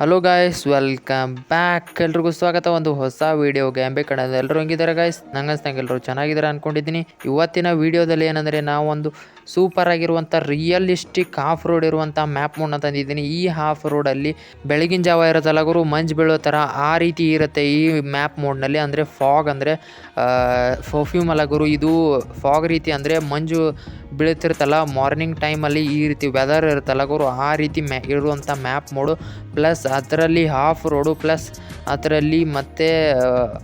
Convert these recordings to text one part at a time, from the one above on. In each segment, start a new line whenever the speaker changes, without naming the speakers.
Hello guys welcome back ಎಲ್ರಿಗೂ ಸ್ವಾಗತ. ಒಂದು ಹೊಸ ವಿಡಿಯೋಗೆ ಅಂಬೆ ಕಡೆ ಎಲ್ಲರೂ ಹಂಗಿದ್ದಾರೆ ಗಾಯ್ಸ್ ನಂಗನ್ಸ್ದಂಗೆ ಎಲ್ಲರೂ ಚೆನ್ನಾಗಿದ್ದಾರೆ ಅನ್ಕೊಂಡಿದ್ದೀನಿ. ಇವತ್ತಿನ ವಿಡಿಯೋದಲ್ಲಿ ಏನಂದರೆ ನಾವೊಂದು ಸೂಪರ್ ಆಗಿರುವಂಥ ರಿಯಲಿಸ್ಟಿಕ್ ಹಾಫ್ ರೋಡ್ ಇರುವಂಥ ಮ್ಯಾಪ್ ಮೂಡನ್ನ ತಂದಿದ್ದೀನಿ. ಈ ಹಾಫ್ ರೋಡಲ್ಲಿ ಬೆಳಗಿನ ಜಾವ ಇರುತ್ತಲ್ಲ ಗುರು ಮಂಜು ಬೀಳೋ ಥರ ಆ ರೀತಿ ಇರುತ್ತೆ ಈ ಮ್ಯಾಪ್ ಮೋಡ್ನಲ್ಲಿ. ಅಂದರೆ ಫಾಗ್ ಅಂದರೆ ಪರ್ಫ್ಯೂಮ್ ಅಲ್ಲ ಗುರು, ಇದು ಫಾಗ್ ರೀತಿ ಅಂದರೆ ಮಂಜು ಬೀಳುತ್ತಿರುತ್ತಲ್ಲ ಮಾರ್ನಿಂಗ್ ಟೈಮಲ್ಲಿ ಈ ರೀತಿ ವೆದರ್ ಇರುತ್ತಲ್ಲ ಗುರು, ಆ ರೀತಿ ಮ್ಯಾ ಇರುವಂಥ ಮ್ಯಾಪ್ ಮೋಡು. ಪ್ಲಸ್ ಅದರಲ್ಲಿ ಹಾಫ್ ರೋಡು ಪ್ಲಸ್ ಅದರಲ್ಲಿ ಮತ್ತು,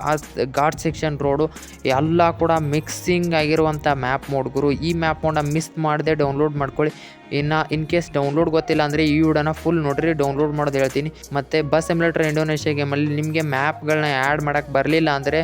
ಆ, ಘಾಟ್ ಸೆಕ್ಷನ್ ರೋಡು ಎಲ್ಲ ಕೂಡ ಮಿಕ್ಸಿಂಗ್ ಆಗಿರುವಂಥ ಮ್ಯಾಪ್ ಮೋಡ್ ಗುರು. ಈ ಮ್ಯಾಪ್ ಮೋಡನ್ನ ಮಿಸ್ ಮಾಡದೆ ಡೌನ್ಲೋಡ್ ಮಾಡ್ಕೊಳ್ಳಿ. ಇನ್ನು ಇನ್ ಕೇಸ್ ಡೌನ್ಲೋಡ್ ಗೊತ್ತಿಲ್ಲ ಅಂದರೆ ಈ ವಿಡಿಯೋನ ಫುಲ್ ನೋಡ್ರಿ ಡೌನ್ಲೋಡ್ ಮಾಡೋದು ಹೇಳ್ತೀನಿ. ಮತ್ತು ಬಸ್ ಎಮ್ಯುಲೇಟರ್ ಇಂಡೋನೇಷ್ಯಾ ಗೇಮಲ್ಲಿ ನಿಮಗೆ ಮ್ಯಾಪ್ಗಳನ್ನ ಆ್ಯಡ್ ಮಾಡೋಕ್ಕೆ ಬರಲಿಲ್ಲ ಅಂದರೆ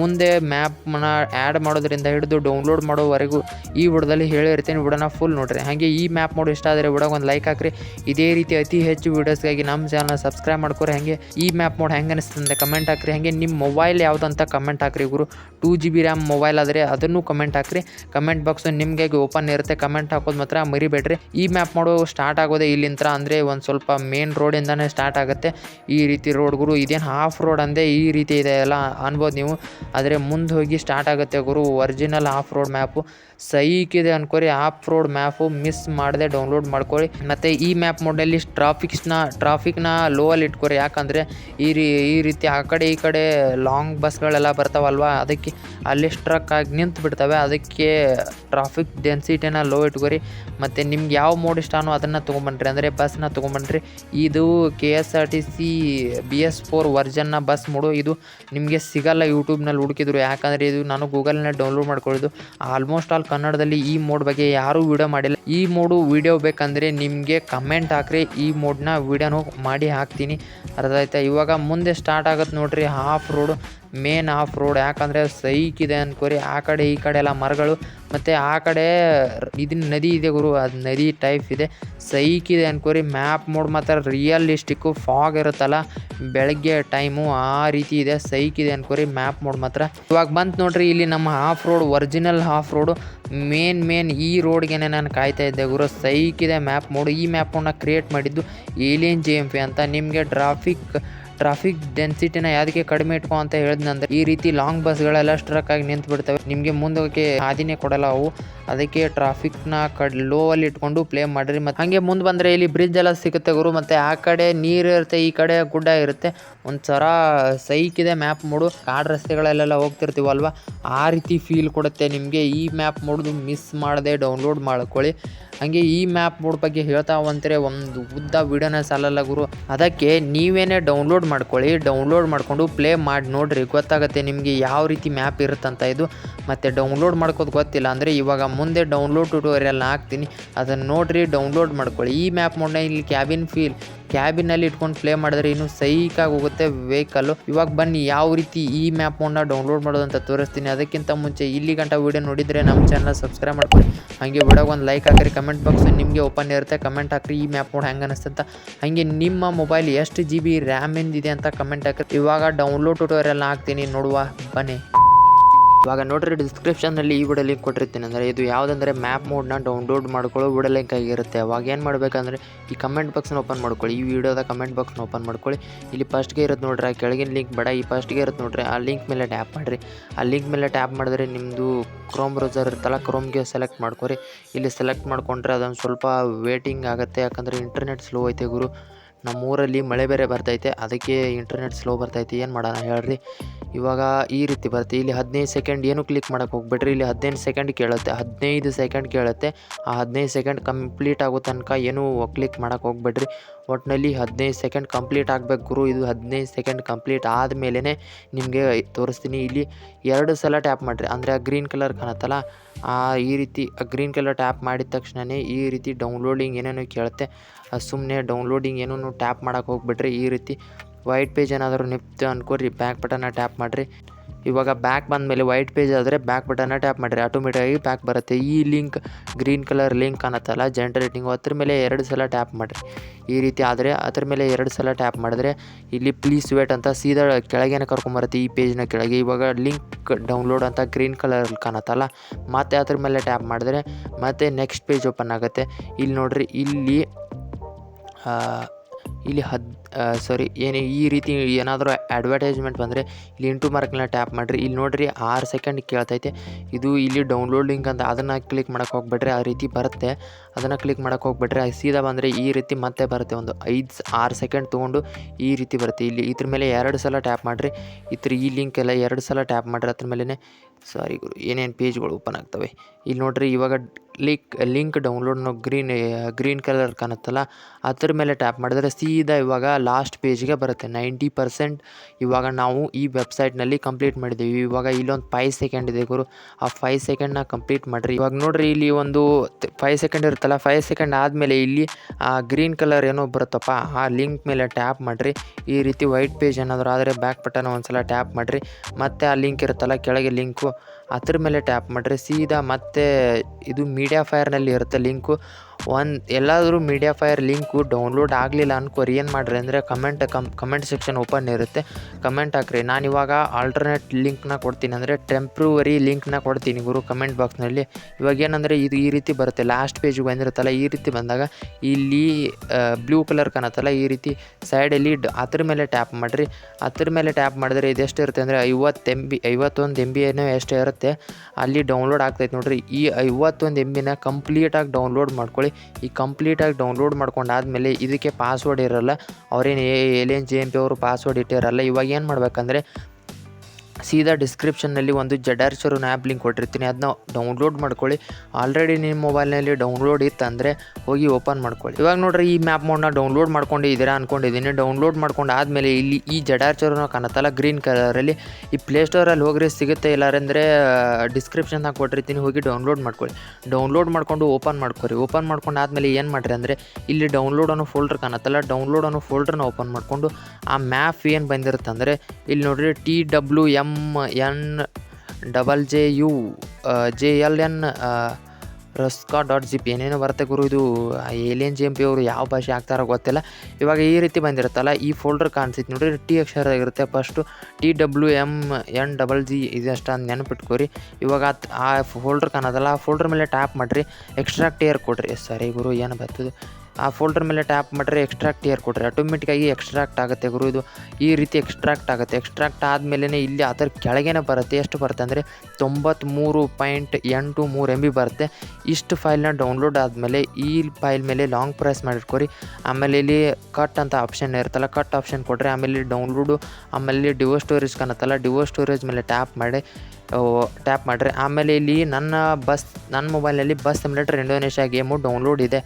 ಮುಂದೆ ಮ್ಯಾಪ್ನ ಆ್ಯಡ್ ಮಾಡೋದ್ರಿಂದ ಹಿಡಿದು ಡೌನ್ಲೋಡ್ ಮಾಡೋವರೆಗೂ ಈ ವಿಡಿಯೋದಲ್ಲಿ ಹೇಳಿರ್ತೀನಿ ವಿಡಿಯೋನ ಫುಲ್ ನೋಡ್ರಿ. ಹಾಗೆ ಈ ಮ್ಯಾಪ್ ಮೋಡ್ ಇಷ್ಟ ಆದರೆ ವಿಡಿಯೋಗೆ ಒಂದು ಲೈಕ್ ಹಾಕ್ರಿ. ಇದೇ ರೀತಿ ಅತಿ ಹೆಚ್ಚು ವೀಡಿಯೋಸ್ಗಾಗಿ ನಮ್ಮ ಚಾನಲ್ ಸಬ್ಸ್ಕ್ರೈಬ್ ಮಾಡ್ಕೊರಿ. ಹಾಗೆ ಈ ಮ್ಯಾಪ್ ಮೋಡ್ ಹೆಂಗೆ ಅನಿಸ್ತಂತೆ ಕಮೆಂಟ್ ಹಾಕ್ರಿ. ಹಾಗೆ ನಿಮ್ಮ ಮೊಬೈಲ್ ಯಾವುದಂತ ಕಮೆಂಟ್ ಹಾಕ್ರಿ ಗುರು. Two G B RAM mobile ಆದರೆ ಅದನ್ನು ಕಮೆಂಟ್ ಹಾಕ್ರಿ. ಕಮೆಂಟ್ ಬಾಕ್ಸು ನಿಮಗೆ ಓಪನ್ ಇರುತ್ತೆ. ಕಮೆಂಟ್ ಹಾಕೋದು ಮಾತ್ರ ಮರಿಬೇಡ್ರಿ. ಈ ಮ್ಯಾಪ್ ಮಾಡೋ ಸ್ಟಾರ್ಟ್ ಆಗೋದೇ ಇಲ್ಲಿಂದ ಅಂದರೆ ಒಂದು ಸ್ವಲ್ಪ ಮೇನ್ ರೋಡಿಂದನೇ ಸ್ಟಾರ್ಟ್ ಆಗುತ್ತೆ. ಈ ರೀತಿ ರೋಡ್ ಗುರು, ಇದೇನು ಹಾಫ್ ರೋಡ್ ಅಂದೇ ಈ ರೀತಿ ಇದೆ ಎಲ್ಲ ಅನ್ಬೋದು ನೀವು. ಆದರೆ ಮುಂದೆ ಹೋಗಿ ಸ್ಟಾರ್ಟ್ ಆಗುತ್ತೆ ಗುರು ಒರಿಜಿನಲ್ ಆಫ್ ರೋಡ್ ಮ್ಯಾಪು ಸೈಕ್ ಇದೆ ಅನ್ಕೋರಿ ಆಪ್ ರೋಡ್ ಮ್ಯಾಪು ಮಿಸ್ ಮಾಡದೆ ಡೌನ್ಲೋಡ್ ಮಾಡ್ಕೊಳ್ಳಿ ಮತ್ತು ಈ ಮ್ಯಾಪ್ ಮೋಡಲ್ಲಿ ಟ್ರಾಫಿಕ್ಸ್ನ ಟ್ರಾಫಿಕ್ನ ಲೋ ಅಲ್ಲಿ ಇಟ್ಕೊರಿ. ಯಾಕಂದರೆ ಈ ರೀ, ಈ ರೀತಿ ಆ ಕಡೆ ಈ ಕಡೆ ಲಾಂಗ್ ಬಸ್ಗಳೆಲ್ಲ ಬರ್ತಾವಲ್ವ, ಅದಕ್ಕೆ ಅಲ್ಲಿ ಸ್ಟ್ರಕ್ ಆಗಿ ನಿಂತು ಬಿಡ್ತವೆ. ಅದಕ್ಕೆ ಟ್ರಾಫಿಕ್ ಡೆನ್ಸಿಟಿನ ಲೋ ಇಟ್ಕೊರಿ. ಮತ್ತು ನಿಮ್ಗೆ ಯಾವ ಮೋಡ್ ಇಷ್ಟನೋ ಅದನ್ನು ತೊಗೊಂಬನ್ರಿ. ಅಂದರೆ ಬಸ್ನ ತೊಗೊಂಬನ್ರಿ. ಇದು K S R T C B S four ವರ್ಜನ್ನ bus ಮೂಡು ಇದು ನಿಮಗೆ ಸಿಗಲ್ಲ ಯೂಟ್ಯೂಬ್ನಲ್ಲಿ ಹುಡುಕಿದ್ರು. ಯಾಕಂದರೆ ಇದು ನಾನು ಗೂಗಲ್ನಲ್ಲಿ ಡೌನ್ಲೋಡ್ ಮಾಡ್ಕೊಳ್ಳೋದು ಆಲ್ಮೋಸ್ಟ್ ಆಲ್ ಕನ್ನಡದಲ್ಲಿ ಈ ಮೋಡ್ ಬಗ್ಗೆ ಯಾರೂ ವಿಡಿಯೋ ಮಾಡಿಲ್ಲ. ಈ ಮೋಡು ವಿಡಿಯೋ ಬೇಕಂದರೆ ನಿಮಗೆ ಕಮೆಂಟ್ ಹಾಕ್ರಿ. ಈ ಮೋಡ್ನ ವಿಡಿಯೋನು ಮಾಡಿ ಹಾಕ್ತೀನಿ. ಅರ್ಧ ಆಯ್ತಾ? ಇವಾಗ ಮುಂದೆ ಸ್ಟಾರ್ಟ್ ಆಗುತ್ತೆ ನೋಡ್ರಿ. Half road main off road ಯಾಕಂದರೆ ಸೈಕ್ ಇದೆ ಅನ್ಕೋರಿ. ಆ ಕಡೆ ಈ ಕಡೆ ಎಲ್ಲ ಮರಗಳು, ಮತ್ತು ಆ ಕಡೆ ಇದನ್ನ ನದಿ ಇದೆ ಗುರು, ಅದು ನದಿ ಟೈಪ್ ಇದೆ. ಸೈಕ್ ಇದೆ ಅನ್ಕೋರಿ ಮ್ಯಾಪ್ ಮೋಡ್ ಮಾತ್ರ ರಿಯಲಿಸ್ಟಿಕ್ಕು ಫಾಗ್ ಇರುತ್ತಲ್ಲ, ಬೆಳಗ್ಗೆ ಟೈಮು ಆ ರೀತಿ ಇದೆ, ಸೈಕ್ ಇದೆ ಅನ್ಕೋರಿ ಮ್ಯಾಪ್ ಮೋಡ್ ಮಾತ್ರ. ಇವಾಗ ಬಂತು ನೋಡ್ರಿ, ಇಲ್ಲಿ ನಮ್ಮ half road original off road main main ಈ ರೋಡ್ಗೆ ನಾನು ಕಾಯ್ತಾ ಇದ್ದೆ ಗುರು. ಸೈಕ್ ಇದೆ ಮ್ಯಾಪ್ ಮೋಡ್ ಈ ಮ್ಯಾಪ್ ಮೋಡ್ನ ಕ್ರಿಯೇಟ್ ಮಾಡಿದ್ದು ಏಲಿಯನ್ ಜಿ ಎಂ ಪಿ ಅಂತ. ನಿಮಗೆ ಟ್ರಾಫಿಕ್ ಟ್ರಾಫಿಕ್ ಡೆನ್ಸಿಟಿನ ಯಾವುದಕ್ಕೆ ಕಡಿಮೆ ಇಟ್ಕೊ ಅಂತ ಹೇಳಿದ್ನಂದ್ರೆ ಈ ರೀತಿ ಲಾಂಗ್ ಬಸ್ಗಳೆಲ್ಲ ಸ್ಟ್ರಕ್ ಆಗಿ ನಿಂತು ಬಿಡ್ತವೆ ನಿಮಗೆ ಮುಂದಕ್ಕೆ ಹಾದಿನೇ ಕೊಡಲ್ಲ ಅವು. ಅದಕ್ಕೆ ಟ್ರಾಫಿಕ್ನ ಕಡ್ ಲೋ ಅಲ್ಲಿ ಇಟ್ಕೊಂಡು ಪ್ಲೇ ಮಾಡಿರಿ ಮತ್ತು ಹಾಗೆ ಮುಂದೆ ಬಂದರೆ ಇಲ್ಲಿ ಬ್ರಿಡ್ಜ್ ಎಲ್ಲ ಸಿಗುತ್ತೆ ಗುರು. ಮತ್ತು ಆ ಕಡೆ ನೀರು ಇರುತ್ತೆ, ಈ ಕಡೆ ಗುಡ್ಡ ಇರುತ್ತೆ. ಒಂಥರ ಸೈಕ್ ಇದೆ, ಮ್ಯಾಪ್ ಮೂಡು. ಕಾಡು ರಸ್ತೆಗಳಲ್ಲೆಲ್ಲ ಹೋಗ್ತಿರ್ತೀವಲ್ವ? ಆ ರೀತಿ ಫೀಲ್ ಕೊಡುತ್ತೆ ನಿಮಗೆ. ಈ ಮ್ಯಾಪ್ ಮೂಡ್ದು ಮಿಸ್ ಮಾಡದೆ ಡೌನ್ಲೋಡ್ ಮಾಡ್ಕೊಳ್ಳಿ. ಹಾಗೆ ಈ ಮ್ಯಾಪ್ ಮೋಡ್ ಬಗ್ಗೆ ಹೇಳ್ತಾ ಒಂದು ಉದ್ದ ವಿಡಿಯೋನ ಸಾಲಲ್ಲ ಗುರು. ಅದಕ್ಕೆ ನೀವೇನೇ ಡೌನ್ಲೋಡ್ ಮಾಡ್ಕೊಳ್ಳಿ ಡೌನ್ಲೋಡ್ ಮಾಡಿಕೊಂಡು ಪ್ಲೇ ಮಾಡಿ ನೋಡ್ರಿ, ಗೊತ್ತಾಗುತ್ತೆ ನಿಮಗೆ ಯಾವ ರೀತಿ ಮ್ಯಾಪ್ ಇರುತ್ತಂತ ಇದು. ಮತ್ತು ಡೌನ್ಲೋಡ್ ಮಾಡ್ಕೋದು ಗೊತ್ತಿಲ್ಲ ಅಂದರೆ ಇವಾಗ ಮುಂದೆ ಡೌನ್ಲೋಡ್ ಟ್ಯೂಟೋರಿಯಲ್ನ ಹಾಕ್ತೀನಿ. ಅದನ್ನು ನೋಡಿರಿ ಡೌನ್ಲೋಡ್ ಮಾಡ್ಕೊಳ್ಳಿ. ಈ ಮ್ಯಾಪ್ ಮೊನ್ನೆ ಇಲ್ಲಿ ಕ್ಯಾಬಿನ್ ಫೀಲ್ ಕ್ಯಾಬಿನಲ್ಲಿ ಇಟ್ಕೊಂಡು ಪ್ಲೇ ಮಾಡಿದ್ರೆ ಇನ್ನೂ ಸೈಕಾಗಿ ಹೋಗುತ್ತೆ ವೆಹಿಕಲ್ಲು ಇವಾಗ ಬನ್ನಿ, ಯಾವ ರೀತಿ ಈ ಮ್ಯಾಪ್ ಮೊನ್ನ ಡೌನ್ಲೋಡ್ ಮಾಡೋದಂತ ತೋರಿಸ್ತೀನಿ. ಅದಕ್ಕಿಂತ ಮುಂಚೆ ಇಲ್ಲಿ ಗಂಟ ವೀಡಿಯೋ ನೋಡಿದರೆ ನಮ್ಮ ಚಾನಲ್ ಸಬ್ಸ್ಕ್ರೈಬ್ ಮಾಡ್ಕೊಳ್ಳಿ. ಹಾಗೆ ವಿಡಿಯೋಗೆ ಒಂದು ಲೈಕ್ ಹಾಕ್ರಿ ಕಮೆಂಟ್ ಬಾಕ್ಸ್ ನಿಮಗೆ ಓಪನ್ ಇರುತ್ತೆ. ಕಮೆಂಟ್ ಹಾಕ್ರಿ, ಈ ಮ್ಯಾಪ್ ನೋಡಿ ಹೆಂಗೆ ಅನಿಸ್ತಂತ. ಹಾಗೆ ನಿಮ್ಮ ಮೊಬೈಲ್ ಎಷ್ಟು ಜಿ ಬಿ ರ್ಯಾಮ್ ಇದೆ ಅಂತ ಕಮೆಂಟ್ ಹಾಕ್ರಿ. ಇವಾಗ ಡೌನ್ಲೋಡ್ ಟುಟೋರಿಯಲ್ ಹಾಕ್ತೀನಿ, ನೋಡುವ, ಬನ್ನಿ. ಇವಾಗ ನೋಡ್ರಿ ಡಿಸ್ಕ್ರಿಪ್ಷನಲ್ಲಿ ಈ ವಿಡಿಯೋ ಲಿಂಕ್ ಕೊಟ್ಟಿರ್ತೀನಿ. ಅಂದರೆ ಇದು ಯಾವುದಂದ್ರೆ ಮ್ಯಾಪ್ ಮೋಡ್ನ ಡೌನ್ಲೋಡ್ ಮಾಡ್ಕೊಳ್ಳೋ ವಿಡಿಯೋ ಲಿಂಕ್ ಆಗಿರುತ್ತೆ. ಅವಾಗ ಏನು ಮಾಡಬೇಕಂದ್ರೆ ಈ ಕಮೆಂಟ್ ಬಾಕ್ಸ್ನ ಓಪನ್ ಮಾಡ್ಕೊಳ್ಳಿ. ಈ ವಿಡಿಯೋದ ಕಮೆಂಟ್ ಬಾಕ್ಸ್ನ ಓಪನ್ ಮಾಡ್ಕೊಳ್ಳಿ. ಇಲ್ಲಿ ಫಸ್ಟ್ಗೆ ಇರುತ್ತೆ ನೋಡ್ರಿ, ಆ ಕೆಳಗಿನ ಲಿಂಕ್ ಬೇಡ. ಈ ಫಸ್ಟ್ಗೆ ಇರುತ್ತೆ ನೋಡ್ರಿ, ಆ ಲಿಂಕ್ ಮೇಲೆ ಟ್ಯಾಪ್ ಮಾಡಿರಿ. ಆ ಲಿಂಕ್ ಮೇಲೆ ಟ್ಯಾಪ್ ಮಾಡಿದ್ರೆ ನಿಮ್ಮದು ಕ್ರೋಮ್ ಬ್ರೌಸರ್ ಇರುತ್ತಲ್ಲ ಕ್ರೋಮ್ಗೆ ಸೆಲೆಕ್ಟ್ ಮಾಡ್ಕೊರಿ. ಇಲ್ಲಿ ಸೆಲೆಕ್ಟ್ ಮಾಡ್ಕೊಂಡ್ರೆ ಅದೊಂದು ಸ್ವಲ್ಪ ವೇಟಿಂಗ್ ಆಗುತ್ತೆ. ಯಾಕಂದರೆ ಇಂಟರ್ನೆಟ್ ಸ್ಲೋ ಐತೆ ಗುರು. ನಮ್ಮೂರಲ್ಲಿ ಮಳೆ ಬೇರೆ ಬರ್ತೈತೆ. ಅದಕ್ಕೆ ಇಂಟರ್ನೆಟ್ ಸ್ಲೋ ಬರ್ತೈತೆ. ಏನು ಮಾಡೋಣ ಹೇಳ್ರಿ? ಇವಾಗ ಈ ರೀತಿ ಬರುತ್ತೆ. ಇಲ್ಲಿ ಹದಿನೈದು ಸೆಕೆಂಡ್ ಏನು ಕ್ಲಿಕ್ ಮಾಡೋಕೆ ಹೋಗ್ಬೇಡ್ರಿ. ಇಲ್ಲಿ ಹದಿನೈದು ಸೆಕೆಂಡ್ ಕೇಳುತ್ತೆ. ಹದಿನೈದು ಸೆಕೆಂಡ್ ಕೇಳುತ್ತೆ. ಆ ಹದಿನೈದು ಸೆಕೆಂಡ್ ಕಂಪ್ಲೀಟ್ ಆಗೋ ತನಕ ಏನು ಕ್ಲಿಕ್ ಮಾಡೋಕೆ ಹೋಗ್ಬೇಡ್ರಿ. ಒಟ್ಟಿನಲ್ಲಿ ಹದಿನೈದು ಸೆಕೆಂಡ್ ಕಂಪ್ಲೀಟ್ ಆಗಬೇಕು ಗುರು. ಇದು ಹದಿನೈದು ಸೆಕೆಂಡ್ ಕಂಪ್ಲೀಟ್ ಆದಮೇಲೆ ನಿಮಗೆ ತೋರಿಸ್ತೀನಿ. ಇಲ್ಲಿ ಎರಡು ಸಲ ಟ್ಯಾಪ್ ಮಾಡಿರಿ. ಅಂದರೆ ಆ ಗ್ರೀನ್ ಕಲರ್ ಕಾಣುತ್ತಲ್ಲ? ಆ ಈ ರೀತಿ ಗ್ರೀನ್ ಕಲರ್ ಟ್ಯಾಪ್ ಮಾಡಿದ ತಕ್ಷಣವೇ ಈ ರೀತಿ ಡೌನ್ಲೋಡಿಂಗ್ ಏನೇನೋ ಕೇಳುತ್ತೆ. ಸುಮ್ಮನೆ ಡೌನ್ಲೋಡಿಂಗ್ ಏನೂ ಟ್ಯಾಪ್ ಮಾಡೋಕೆ ಹೋಗ್ಬಿಟ್ರೆ ಈ ರೀತಿ ವೈಟ್ ಪೇಜ್ ಏನಾದರೂ ನಿಪ್ತು ಅನ್ಕೋರಿ ಬ್ಯಾಕ್ ಬಟನ್ನ ಟ್ಯಾಪ್ ಮಾಡಿರಿ. ಇವಾಗ ಬ್ಯಾಕ್ ಬಂದ ಮೇಲೆ ವೈಟ್ ಪೇಜ್ ಆದರೆ ಬ್ಯಾಕ್ ಬಟನ್ನ ಟ್ಯಾಪ್ ಮಾಡಿರಿ. ಆಟೋಮೆಟಿಕಾಗಿ ಬ್ಯಾಕ್ ಬರುತ್ತೆ. ಈ ಲಿಂಕ್ ಗ್ರೀನ್ ಕಲರ್ ಲಿಂಕ್ ಕಾಣತ್ತಲ್ಲ ಜನ್ರೇಟಿಂಗು ಅದ್ರ ಮೇಲೆ ಎರಡು ಸಲ ಟ್ಯಾಪ್ ಮಾಡಿರಿ. ಈ ರೀತಿ ಆದರೆ ಅದ್ರ ಮೇಲೆ ಎರಡು ಸಲ ಟ್ಯಾಪ್ ಮಾಡಿದ್ರೆ ಇಲ್ಲಿ ಪ್ಲೀಸ್ ವೇಟ್ ಅಂತ ಸೀದಾ ಕೆಳಗೇನೆ ಕರ್ಕೊಂಬರುತ್ತೆ ಈ ಪೇಜ್ನ ಕೆಳಗೆ. ಇವಾಗ ಲಿಂಕ್ ಡೌನ್ಲೋಡ್ ಅಂತ ಗ್ರೀನ್ ಕಲರ್ ಕಾಣತ್ತಲ್ಲ, ಮತ್ತೆ ಅದ್ರ ಮೇಲೆ ಟ್ಯಾಪ್ ಮಾಡಿದ್ರೆ ಮತ್ತೆ ನೆಕ್ಸ್ಟ್ ಪೇಜ್ ಓಪನ್ ಆಗುತ್ತೆ. ಇಲ್ಲಿ ನೋಡ್ರಿ, ಇಲ್ಲಿ ಇಲ್ಲಿ ಹದ್ ಸಾರಿ ಏನು ಈ ರೀತಿ ಏನಾದರೂ ಅಡ್ವರ್ಟೈಸ್ಮೆಂಟ್ ಬಂದರೆ ಇಲ್ಲಿ ಇಂಟು ಮಾರ್ಕ್ನ ಟ್ಯಾಪ್ ಮಾಡಿರಿ. ಇಲ್ಲಿ ನೋಡಿರಿ ಆರು ಸೆಕೆಂಡ್ ಕೇಳ್ತೈತೆ. ಇದು ಇಲ್ಲಿ ಡೌನ್ಲೋಡ್ ಲಿಂಕ್ ಅಂತ ಅದನ್ನು ಕ್ಲಿಕ್ ಮಾಡೋಕೆ ಹೋಗ್ಬಿಟ್ರೆ ಆ ರೀತಿ ಬರುತ್ತೆ. ಅದನ್ನು ಕ್ಲಿಕ್ ಮಾಡೋಕೆ ಹೋಗ್ಬಿಟ್ರೆ ಅದು ಸೀದಾ ಬಂದರೆ ಈ ರೀತಿ ಮತ್ತೆ ಬರುತ್ತೆ ಒಂದು ಐದು ಆರು ಸೆಕೆಂಡ್ ತೊಗೊಂಡು ಈ ರೀತಿ ಬರುತ್ತೆ. ಇಲ್ಲಿ ಇದ್ರ ಮೇಲೆ ಎರಡು ಸಲ ಟ್ಯಾಪ್ ಮಾಡಿರಿ. ಇತ್ರ ಈ ಲಿಂಕ್ ಎಲ್ಲ ಎರಡು ಸಲ ಟ್ಯಾಪ್ ಮಾಡಿರಿ, ಅದ್ರ ಮೇಲೆ ಸಾರಿ ಗುರು, ಏನೇನು ಪೇಜ್ಗಳು ಓಪನ್ ಆಗ್ತವೆ. ಇಲ್ಲಿ ನೋಡ್ರಿ ಇವಾಗ link link download green green colour ಕಾಣುತ್ತಲ್ಲ, ಅದ್ರ ಮೇಲೆ ಟ್ಯಾಪ್ ಮಾಡಿದ್ರೆ ಸೀದಾ ಇವಾಗ ಲಾಸ್ಟ್ ಪೇಜ್ಗೆ ಬರುತ್ತೆ. ನೈಂಟಿ ಪರ್ಸೆಂಟ್ ಇವಾಗ ನಾವು ಈ ವೆಬ್ಸೈಟ್ನಲ್ಲಿ ಕಂಪ್ಲೀಟ್ ಮಾಡಿದ್ದೀವಿ. ಇವಾಗ ಇಲ್ಲೊಂದು ಫೈವ್ ಸೆಕೆಂಡ್ ಇದೆ ಗುರು. ಆ ಫೈವ್ ಸೆಕೆಂಡ್ನ ಕಂಪ್ಲೀಟ್ ಮಾಡಿರಿ. ಇವಾಗ ನೋಡಿರಿ ಇಲ್ಲಿ ಒಂದು ಫೈವ್ ಸೆಕೆಂಡ್ ಇರುತ್ತಲ್ಲ ಫೈವ್ ಸೆಕೆಂಡ್ ಆದಮೇಲೆ ಇಲ್ಲಿ ಆ ಗ್ರೀನ್ ಕಲರ್ ಏನೋ ಬರುತ್ತಪ್ಪ, ಆ ಲಿಂಕ್ ಮೇಲೆ ಟ್ಯಾಪ್ ಮಾಡಿರಿ. ಈ ರೀತಿ ವೈಟ್ ಪೇಜ್ ಏನಾದರೂ ಆದರೆ ಬ್ಯಾಕ್ ಬಟನ್ ಒಂದ್ಸಲ ಟ್ಯಾಪ್ ಮಾಡಿರಿ. ಮತ್ತು ಆ ಲಿಂಕ್ ಇರುತ್ತಲ್ಲ, ಕೆಳಗೆ ಲಿಂಕು ಅದ್ರ ಮೇಲೆ ಟ್ಯಾಪ್ ಮಾಡಿರಿ ಸೀದಾ ಮತ್ತೆ ಇದು ಮೀಡಿಯಾ ಫೈರ್ನಲ್ಲಿ ಇರುತ್ತೆ ಲಿಂಕು ಒಂದು ಎಲ್ಲಾದರೂ ಮೀಡಿಯಾ ಫೈರ್ ಲಿಂಕು ಡೌನ್ಲೋಡ್ ಆಗಲಿಲ್ಲ ಅನ್ಕೋರಿ ಏನು ಮಾಡಿರಿ ಅಂದರೆ comment come comment section open ಇರುತ್ತೆ. ಕಮೆಂಟ್ ಹಾಕ್ರಿ. ನಾನು ಇವಾಗ ಆಲ್ಟರ್ನೇಟ್ ಲಿಂಕ್ನ ಕೊಡ್ತೀನಿ ಅಂದರೆ ಟೆಂಪ್ರವರಿ ಲಿಂಕ್ನ ಕೊಡ್ತೀನಿ ಗುರು ಕಮೆಂಟ್ ಬಾಕ್ಸ್ನಲ್ಲಿ ಇವಾಗ ಏನಂದರೆ ಇದು ಈ ರೀತಿ ಬರುತ್ತೆ. ಲಾಸ್ಟ್ ಪೇಜಿಗೆ ಬಂದಿರುತ್ತಲ್ಲ, ಈ ರೀತಿ ಬಂದಾಗ ಇಲ್ಲಿ ಬ್ಲೂ ಕಲರ್ ಕಾಣತ್ತಲ್ಲ, ಈ ರೀತಿ ಸೈಡಲ್ಲಿ ಅದ್ರ ಮೇಲೆ ಟ್ಯಾಪ್ ಮಾಡಿರಿ. ಅದ್ರ ಮೇಲೆ ಟ್ಯಾಪ್ ಮಾಡಿದ್ರೆ ಇದೆಷ್ಟು ಇರುತ್ತೆ ಅಂದರೆ ಐವತ್ತು ಎಂ ಬಿ ಐವತ್ತೊಂದು ಎಂ ಬಿ ಏನೋ ಎಷ್ಟೇ ಇರುತ್ತೆ. ಅಲ್ಲಿ ಡೌನ್ಲೋಡ್ ಆಗ್ತೈತೆ ನೋಡ್ರಿ. ಈ ಐವತ್ತೊಂದು ಎಂ ಬಿನ ಕಂಪ್ಲೀಟಾಗಿ ಡೌನ್ಲೋಡ್ ಮಾಡ್ಕೊಳ್ಳಿ. ಈ ಕಂಪ್ಲೀಟಾಗಿ ಡೌನ್ಲೋಡ್ ಮಾಡ್ಕೊಂಡಾದ್ಮೇಲೆ ಇದಕ್ಕೆ ಪಾಸ್ವರ್ಡ್ ಇರೋಲ್ಲ. ಅವ್ರೇನು ಏಲೇನ್ ಜೆ ಎಂ ಪಿ ಅವರು ಪಾಸ್ವರ್ಡ್ ಇಟ್ಟಿರಲ್ಲ. ಇವಾಗ ಏನು ಮಾಡ್ಬೇಕಂದ್ರೆ ಸೀದಾ ಡಿಸ್ಕ್ರಿಪ್ಷನ್ನಲ್ಲಿ ಒಂದು ಜಡಾರ್ಚರು ಆ್ಯಪ್ ಲಿಂಕ್ ಕೊಟ್ಟಿರ್ತೀನಿ. ಅದನ್ನ ಡೌನ್ಲೋಡ್ ಮಾಡ್ಕೊಳ್ಳಿ. ಆಲ್ರೆಡಿ ನಿಮ್ಮ ಮೊಬೈಲ್ನಲ್ಲಿ ಡೌನ್ಲೋಡ್ ಇತ್ತಂದರೆ ಹೋಗಿ ಓಪನ್ ಮಾಡ್ಕೊಳ್ಳಿ. ಇವಾಗ ನೋಡ್ರಿ ಈ ಮ್ಯಾಪ್ ಮೋಡ್ನ ಡೌನ್ಲೋಡ್ ಮಾಡ್ಕೊಂಡಿದ್ದೀರಾ ಅಂದ್ಕೊಂಡಿದ್ದೀನಿ ಡೌನ್ಲೋಡ್ ಮಾಡ್ಕೊಂಡು ಆದಮೇಲೆ ಇಲ್ಲಿ ಈ ಜಡಾರ್ಚರು ಕಾಣುತ್ತಲ್ಲ ಗ್ರೀನ್ ಕಲರಲ್ಲಿ ಈ ಪ್ಲೇಸ್ಟೋರಲ್ಲಿ ಹೋಗ್ರಿ ಸಿಗುತ್ತೆ ಇಲ್ಲಾರಂದರೆ ಡಿಸ್ಕ್ರಿಪ್ಷನ್ನಾಗ ಕೊಟ್ಟಿರ್ತೀನಿ. ಹೋಗಿ ಡೌನ್ಲೋಡ್ ಮಾಡ್ಕೊಳ್ಳಿ. ಡೌನ್ಲೋಡ್ ಮಾಡ್ಕೊಂಡು ಓಪನ್ ಮಾಡ್ಕೊರಿ. ಓಪನ್ ಮಾಡ್ಕೊಂಡು ಆದಮೇಲೆ ಏನು ಮಾಡಿರಿ ಅಂದರೆ, ಇಲ್ಲಿ ಡೌನ್ಲೋಡ್ ಅನ್ನೋ ಫೋಲ್ಡ್ರ್ ಕಾಣತ್ತಲ್ಲ. ಡೌನ್ಲೋಡ್ ಅನ್ನೋ ಫೋಲ್ಡ್ರನ್ನ ಓಪನ್ ಮಾಡಿಕೊಂಡು ಆ ಮ್ಯಾಪ್ ಏನು ಬಂದಿರುತ್ತೆ ಅಂದರೆ, ಇಲ್ಲಿ ನೋಡಿರಿ T W M N double J U J L N ರಸ್ಕಾ dot zip ಏನೇನೋ ಬರುತ್ತೆ ಗುರು ಇದು? ಏಲಿಯನ್ ಜಿ ಎಂ ಪಿ ಅವರು ಯಾವ ಭಾಷೆ ಹಾಕ್ತಾರೋ ಗೊತ್ತಿಲ್ಲ. ಇವಾಗ ಈ ರೀತಿ ಬಂದಿರುತ್ತಲ್ಲ, ಈ ಫೋಲ್ಡರ್ ಕಾಣಿಸುತ್ತೆ ನೋಡಿ ಟಿ ಅಕ್ಷರ ಆಗಿರುತ್ತೆ first T W M N double G ಇದಷ್ಟು ಅಂತ ನೆನಪಿಟ್ಕೋರಿ. ಇವಾಗ ಆ ಫೋಲ್ಡರ್ ಕಾಣೋದಲ್ಲ, ಆ ಫೋಲ್ಡರ್ ಮೇಲೆ ಟ್ಯಾಪ್ ಮಾಡಿರಿ ಎಕ್ಸ್ಟ್ರಾಕ್ಟ್ ಏರ್ ಕೊಡ್ರಿ ಸರಿ ಗುರು, ಏನು ಬರ್ತದೆ? ಆ ಫೋಲ್ಡರ್ ಮೇಲೆ ಟ್ಯಾಪ್ ಮಾಡಿದ್ರೆ ಎಕ್ಸ್ಟ್ರಾಕ್ಟ್ ಏರ್ ಕೊಟ್ಟರೆ ಆಟೋಮೆಟಿಕ್ಕಾಗಿ ಎಕ್ಸ್ಟ್ರಾಕ್ಟ್ ಆಗುತ್ತೆ ಗುರು. ಇದು ಈ ರೀತಿ ಎಕ್ಸ್ಟ್ರಾಕ್ಟ್ ಆಗುತ್ತೆ. ಎಕ್ಸ್ಟ್ರಾಕ್ಟ್ ಆದಮೇಲೆ ಇಲ್ಲಿ ಅದರ ಕೆಳಗೇನೆ ಬರುತ್ತೆ. ಎಷ್ಟು ಬರುತ್ತೆ ಅಂದರೆ ತೊಂಬತ್ತ್ಮೂರು ಪಾಯಿಂಟ್ ಎಂಟು ಮೂರು ಎಂ ಬಿ ಬರುತ್ತೆ. ಇಷ್ಟು ಫೈಲ್ನ ಡೌನ್ಲೋಡ್ ಆದಮೇಲೆ ಈ ಫೈಲ್ ಮೇಲೆ ಲಾಂಗ್ ಪ್ರೆಸ್ ಮಾಡಿಟ್ಕೊರಿ. ಆಮೇಲೆ ಇಲ್ಲಿ ಕಟ್ ಅಂತ ಆಪ್ಷನ್ ಇರುತ್ತಲ್ಲ ಕಟ್ ಆಪ್ಷನ್ ಕೊಟ್ಟರೆ ಆಮೇಲೆ ಡೌನ್ಲೋಡು ಆಮೇಲೆ ಡಿವೋ ಸ್ಟೋರೇಜ್ ಕಾಣುತ್ತಲ್ಲ ಡಿವೋ ಸ್ಟೋರೇಜ್ ಮೇಲೆ ಟ್ಯಾಪ್ ಮಾಡಿ. ಟ್ಯಾಪ್ ಮಾಡಿರಿ. ಆಮೇಲೆ ಇಲ್ಲಿ ನನ್ನ ಬಸ್, ನನ್ನ ಮೊಬೈಲಲ್ಲಿ bus simulator Indonesia game download ಇದೆ.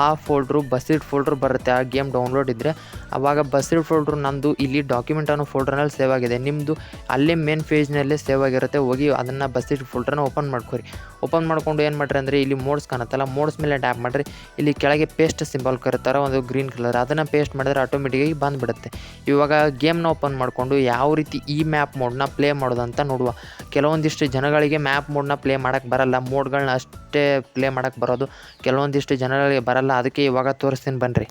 ಆ ಫೋಲ್ಡ್ರು ಬಸ್ಸಿಡ್ ಫೋಲ್ಡ್ರು ಬರುತ್ತೆ. ಆ ಗೇಮ್ ಡೌನ್ಲೋಡ್ ಇದ್ದರೆ ಆವಾಗ ಬಸ್ಸಿಡ್ ಫೋಲ್ಡ್ರು ನಂದು ಇಲ್ಲಿ ಡಾಕ್ಯುಮೆಂಟ್ ಅನ್ನೋ ಫೋಲ್ಡ್ರ್ನಲ್ಲಿ ಸೇವ್ ಆಗಿದೆ. ನಿಮ್ಮದು ಅಲ್ಲೇ ಮೇನ್ ಪೇಜ್ನಲ್ಲೇ ಸೇವ್ ಆಗಿರುತ್ತೆ. ಹೋಗಿ ಅದನ್ನು ಬಸ್ಸಿಡ್ ಫೋಲ್ಡ್ರನ್ನ ಓಪನ್ ಮಾಡ್ಕೊರಿ. ಓಪನ್ ಮಾಡ್ಕೊಂಡು ಏನು ಮಾಡ್ರಿ ಅಂದರೆ ಇಲ್ಲಿ ಮೋಡ್ಸ್ ಕಾಣುತ್ತಲ್ಲ ಮೋಡ್ಸ್ ಮೇಲೆ ಟ್ಯಾಪ್ ಮಾಡಿರಿ. ಇಲ್ಲಿ ಕೆಳಗೆ ಪೇಸ್ಟ್ ಸಿಂಬಲ್ ಕರೀತಾರೆ, ಒಂದು ಗ್ರೀನ್ ಕಲರ್ ಅದನ್ನು ಪೇಸ್ಟ್ ಮಾಡಿದ್ರೆ ಆಟೋಮೆಟಿಕಾಗಿ ಬಂದುಬಿಡುತ್ತೆ. ಇವಾಗ ಗೇಮ್ನ ಓಪನ್ ಮಾಡಿಕೊಂಡು ಯಾವ ರೀತಿ ಈ ಮ್ಯಾಪ್ ಮೋಡ್ನ ಪ್ಲೇ ಮಾಡೋದಂತ ನೋಡುವ. ಕೆಲವೊಂದಿಷ್ಟು ಜನಗಳಿಗೆ ಮ್ಯಾಪ್ ಮೋಡ್ನ ಪ್ಲೇ ಮಾಡೋಕ್ಕೆ ಬರಲ್ಲ. ಮೋಡ್ಗಳನ್ನ ಅಷ್ಟೇ ಪ್ಲೇ ಮಾಡೋಕ್ಕೆ ಬರೋದು. ಕೆಲವೊಂದಿಷ್ಟು ಜನಗಳಿಗೆ ಬರಲ್ಲ. ಅದಕ್ಕೆ ಇವಾಗ ತೋರಿಸ್ತೀನಿ ಬನ್ನಿರಿ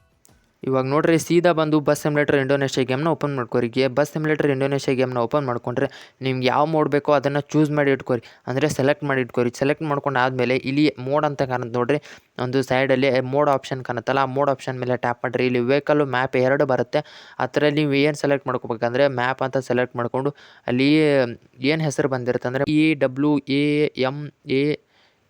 ಇವಾಗ ನೋಡ್ರಿ, ಸೀದಾ ಬಂದು ಬಸ್ ಸಿಮ್ಯುಲೇಟರ್ ಇಂಡೋನೇಷ್ಯಾ ಗೇಮ್ನ ಓಪನ್ ಮಾಡ್ಕೊರಿ. ಈಗ ಬಸ್ ಸಿಮ್ಯುಲೇಟರ್ ಇಂಡೋನೇಷ್ಯಾ ಗೇಮ್ನ ಓಪನ್ ಮಾಡ್ಕೊಂಡ್ರೆ ನಿಮ್ಗೆ ಯಾವ ಮೋಡ್ ಬೇಕೋ ಅದನ್ನು ಚೂಸ್ ಮಾಡಿ ಇಟ್ಕೊರಿ. ಅಂದರೆ ಸೆಲೆಕ್ಟ್ ಮಾಡಿ ಇಟ್ಕೊರಿ. ಸೆಲೆಕ್ಟ್ ಮಾಡ್ಕೊಂಡು ಆದಮೇಲೆ ಇಲ್ಲಿ ಮೋಡ್ ಅಂತ ಕಾಣುತ್ತೆ ನೋಡ್ರಿ. ಒಂದು ಸೈಡಲ್ಲಿ ಮೋಡ್ ಆಪ್ಷನ್ ಕಾಣುತ್ತಲ್ಲ, ಆ ಮೋಡ್ ಆಪ್ಷನ್ ಮೇಲೆ ಟ್ಯಾಪ್ ಮಾಡಿರಿ. ಇಲ್ಲಿ ವೆಹಿಕಲ್ಲು ಮ್ಯಾಪ್ ಎರಡು ಬರುತ್ತೆ. ಅದರಲ್ಲಿ ನೀವು ಏನು ಸೆಲೆಕ್ಟ್ ಮಾಡ್ಕೋಬೇಕಂದ್ರೆ ಮ್ಯಾಪ್ ಅಂತ ಸೆಲೆಕ್ಟ್ ಮಾಡಿಕೊಂಡು ಅಲ್ಲಿ ಏನು ಹೆಸರು ಬಂದಿರುತ್ತೆ ಅಂದರೆ E W A M A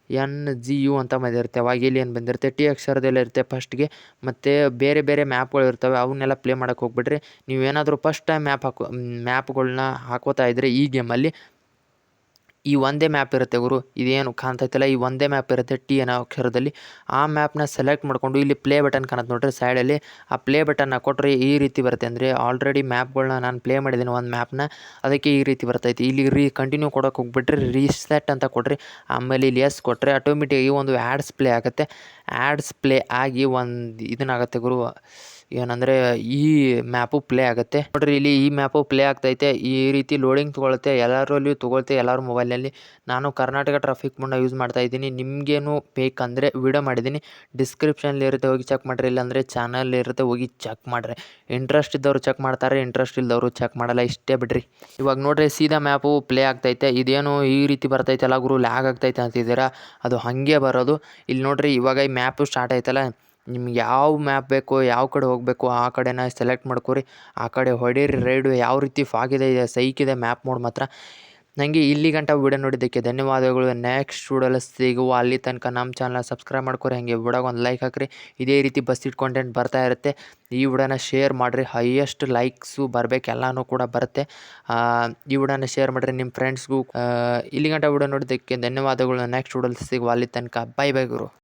N G U ಅಂತ ಬಂದಿರುತ್ತೆ ಏನು ಬಂದಿರುತ್ತೆ. ಟಿ ಅಕ್ಷರದಲ್ಲಿ ಇರುತ್ತೆ ಫಸ್ಟ್ಗೆ ಮತ್ತು ಬೇರೆ ಬೇರೆ ಮ್ಯಾಪ್ಗಳು ಇರ್ತವೆ. ಅವನ್ನೆಲ್ಲ ಪ್ಲೇ ಮಾಡೋಕ್ಕೆ ಹೋಗ್ಬಿಡ್ರಿ. ನೀವೇನಾದರೂ ಫಸ್ಟ್ ಟೈಮ್ ಮ್ಯಾಪ್ ಹಾಕೋ ಮ್ಯಾಪ್ಗಳ್ನ ಹಾಕೋತಾ ಇದ್ದರೆ ಈ ಗೇಮಲ್ಲಿ ಈ ಒಂದೇ ಮ್ಯಾಪ್ ಇರುತ್ತೆ ಗುರು. ಇದೇನು ಕಾಣ್ತೈತಲ್ಲ? ಈ ಒಂದೇ ಮ್ಯಾಪ್ ಇರುತ್ತೆ ಟಿ ಅನ್ನೋ ಅಕ್ಷರದಲ್ಲಿ. ಆ ಮ್ಯಾಪ್ನ ಸೆಲೆಕ್ಟ್ ಮಾಡಿಕೊಂಡು ಇಲ್ಲಿ ಪ್ಲೇ ಬಟನ್ ಕಾಣುತ್ತೆ ನೋಡ್ರಿ ಸೈಡಲ್ಲಿ ಆ ಪ್ಲೇ ಬಟನ್ನ ಕೊಟ್ಟರೆ ಈ ರೀತಿ ಬರುತ್ತೆ ಅಂದರೆ ಆಲ್ರೆಡಿ ಮ್ಯಾಪ್ಗಳನ್ನ ನಾನು ಪ್ಲೇ ಮಾಡಿದ್ದೀನಿ ಒಂದು ಮ್ಯಾಪ್ನ ಅದಕ್ಕೆ ಈ ರೀತಿ ಬರ್ತೈತಿ. ಇಲ್ಲಿ ರೀ ಕಂಟಿನ್ಯೂ ಕೊಡೋಕೆ ಹೋಗ್ಬಿಟ್ರೆ ರೀಸೆಟ್ ಅಂತ ಕೊಟ್ಟರೆ ಆಮೇಲೆ ಇಲ್ಲಿ ಎಸ್ ಕೊಟ್ಟರೆ ಆಟೋಮೆಟಿಕಾಗಿ ಒಂದು ಆ್ಯಡ್ಸ್ ಪ್ಲೇ ಆಗುತ್ತೆ. ಆ್ಯಡ್ಸ್ ಪ್ಲೇ ಆಗಿ ಒಂದು ಇದನ್ನಾಗುತ್ತೆ ಗುರು. ಏನಂದರೆ ಈ ಮ್ಯಾಪು ಪ್ಲೇ ಆಗುತ್ತೆ. ನೋಡ್ರಿ ಇಲ್ಲಿ ಈ ಮ್ಯಾಪು ಪ್ಲೇ ಆಗ್ತೈತೆ. ಈ ರೀತಿ ಲೋಡಿಂಗ್ ತೊಗೊಳುತ್ತೆ ಎಲ್ಲರಲ್ಲಿ ತಗೊಳ್ತೆ. ಎಲ್ಲರ ಮೊಬೈಲ್ನಲ್ಲಿ ನಾನು ಕರ್ನಾಟಕ ಟ್ರಾಫಿಕ್ ಮೋಡ್ನ ಯೂಸ್ ಮಾಡ್ತಾ ಇದ್ದೀನಿ. ನಿಮಗೇನು ಬೇಕಂದರೆ ವಿಡಿಯೋ ಮಾಡಿದ್ದೀನಿ. ಡಿಸ್ಕ್ರಿಪ್ಷನಲ್ಲಿ ಇರುತ್ತೆ. ಹೋಗಿ ಚೆಕ್ ಮಾಡಿರಿ. ಇಲ್ಲಾಂದರೆ ಚಾನಲ್ ಇರುತ್ತೆ. ಹೋಗಿ ಚೆಕ್ ಮಾಡಿರಿ. ಇಂಟ್ರೆಸ್ಟ್ ಇದ್ದವರು ಚೆಕ್ ಮಾಡ್ತಾರೆ. ಇಂಟ್ರೆಸ್ಟ್ ಇಲ್ಲದವರು ಚೆಕ್ ಮಾಡಲ್ಲ. ಇಷ್ಟೇ ಬಿಡ್ರಿ. ಇವಾಗ ನೋಡ್ರಿ ಸೀದಾ ಮ್ಯಾಪು ಪ್ಲೇ ಆಗ್ತೈತೆ. ಇದೇನು ಈ ರೀತಿ ಬರ್ತೈತಲ್ಲ ಗುರು? ಲ್ಯಾಗ್ ಆಗ್ತೈತೆ ಅಂತಿದ್ದೀರಾ? ಅದು ಹಾಗೆ ಬರೋದು. ಇಲ್ಲಿ ನೋಡ್ರಿ ಇವಾಗ ಈ ಮ್ಯಾಪು ಸ್ಟಾರ್ಟ್ ಆಯ್ತಲ್ಲ. ನಿಮ್ಗೆ ಯಾವ ಮ್ಯಾಪ್ ಬೇಕೋ ಯಾವ ಕಡೆ ಹೋಗಬೇಕು ಆ ಕಡೆನ ಸೆಲೆಕ್ಟ್ ಮಾಡ್ಕೊರಿ. ಆ ಕಡೆ ಹೊಡೀರಿ ರೈಡು ಯಾವ ರೀತಿ ಫಾಗಿದೆ ಇದೆ ಸೈಕಿದೆ ಮ್ಯಾಪ್ ಮೋಡ್ ಮಾತ್ರ. ನನಗೆ ಇಲ್ಲಿ ಗಂಟ ವಿಡಿಯೋ ನೋಡಿದ್ದಕ್ಕೆ ಧನ್ಯವಾದಗಳು. ನೆಕ್ಸ್ಟ್ ವಿಡಿಯೋಲ್ಲಿ ಸಿಗುವ ಅಲ್ಲಿ ತನಕ ನಮ್ಮ ಚಾನಲ್ ಸಬ್ಸ್ಕ್ರೈಬ್ ಮಾಡ್ಕೊರಿ. ಹಾಗೆ ವಿಡಿಯೋಗೆ ಒಂದು ಲೈಕ್ ಹಾಕಿರಿ. ಇದೇ ರೀತಿ ಬಸ್ ಇಟ್ ಕಾಂಟೆಂಟ್ ಬರ್ತಾ ಇರುತ್ತೆ. ಈ ವಿಡಿಯೋನ ಶೇರ್ ಮಾಡಿರಿ. ಹೈಯೆಸ್ಟ್ ಲೈಕ್ಸು ಬರಬೇಕು ಎಲ್ಲನೂ ಕೂಡ ಬರುತ್ತೆ. ಈ ವಿಡಿಯೋನ ಶೇರ್ ಮಾಡಿರಿ ನಿಮ್ಮ ಫ್ರೆಂಡ್ಸ್ಗೂ ಇಲ್ಲಿ ಗಂಟ ವಿಡಿಯೋ ನೋಡಿದ್ದಕ್ಕೆ ಧನ್ಯವಾದಗಳು. ನೆಕ್ಸ್ಟ್ ವಿಡಿಯೋಲಿ ಸಿಗುವ ಅಲ್ಲಿ ತನಕ. ಬೈ ಬೈ ಗುರು.